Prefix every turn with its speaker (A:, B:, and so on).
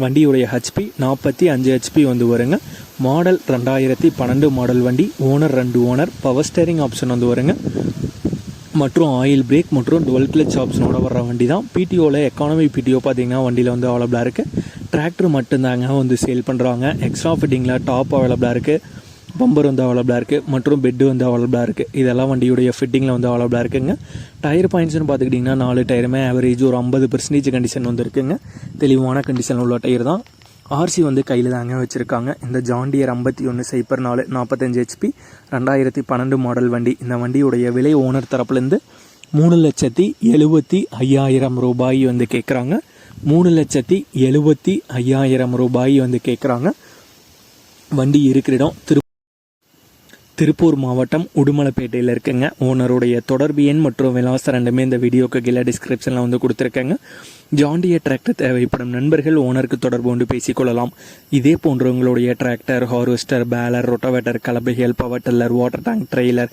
A: வண்டியுடைய ஹெச்பி நாற்பத்தி அஞ்சு ஹெச்பி வந்து வருங்க. மாடல் ரெண்டாயிரத்தி பன்னெண்டு மாடல் வண்டி ஓனர் ரெண்டு ஓனர் பவர் ஸ்டேரிங் ஆப்ஷன் வந்து வருங்க. மற்றும் ஆயில் பிரேக் மற்றும் டுவெல் கிளச் ஆப்ஷனோட வர்ற வண்டி தான் பிடிஓவில் எக்கானமி பிடிஓ பார்த்தீங்கன்னா வண்டியில் வந்து அவைலபிளாக இருக்குது டிராக்டர் மட்டும்தாங்க வந்து சேல் பண்ணுறாங்க எக்ஸ்ட்ரா ஃபிட்டிங்கில் டாப் அவைலபிளாக இருக்குது பம்பர் வந்து அவைலபிளாக இருக்குது மற்றும் பெட்டு வந்து அவைலபிளாக இருக்குது இதெல்லாம் வண்டியுடைய ஃபிட்டிங்கில் வந்து அவைலபிளாக இருக்குங்க. டயர் பாயிண்ட்ஸ்னு பார்த்துக்கிட்டிங்கன்னா நாலு டயருமே ஆவரேஜ் ஒரு ஐம்பது பர்சன்டேஜ் கண்டிஷன் வந்து இருக்குங்க. தெளிவான கண்டிஷன் உள்ள டயர் தான். ஆர்சி வந்து கையில் தாங்க வச்சுருக்காங்க. இந்த ஜாண்டியர் ஐம்பத்தி ஒன்று சைப்பர் நாலு நாற்பத்தஞ்சு ஹெச்பி ரெண்டாயிரத்தி பன்னெண்டு மாடல் வண்டி. இந்த வண்டியுடைய விலை ஓனர் தரப்புலேருந்து மூணு லட்சத்தி எழுபத்தி ஐயாயிரம் ரூபாய் வந்து கேட்குறாங்க மூணு லட்சத்தி எழுபத்தி ஐயாயிரம் ரூபாய் வந்து கேட்குறாங்க வண்டி இருக்கிற இடம் திரு திருப்பூர் மாவட்டம் உடுமலைப்பேட்டையில் இருக்குங்க. ஓனருடைய தொடர்பு எண் மற்றும் விலாசம் ரெண்டுமே இந்த வீடியோக்கு கீழே டிஸ்கிரிப்ஷனில் வந்து கொடுத்துருக்கேங்க. ஜாண்டிய டிராக்டர் தேவைப்படும் நண்பர்கள் ஓனருக்கு தொடர்பு கொண்டு பேசிக்கொள்ளலாம். இதே போன்ற உங்களுடைய tractor harvester baler rotavator கலபைகள் power tiller water tank trailer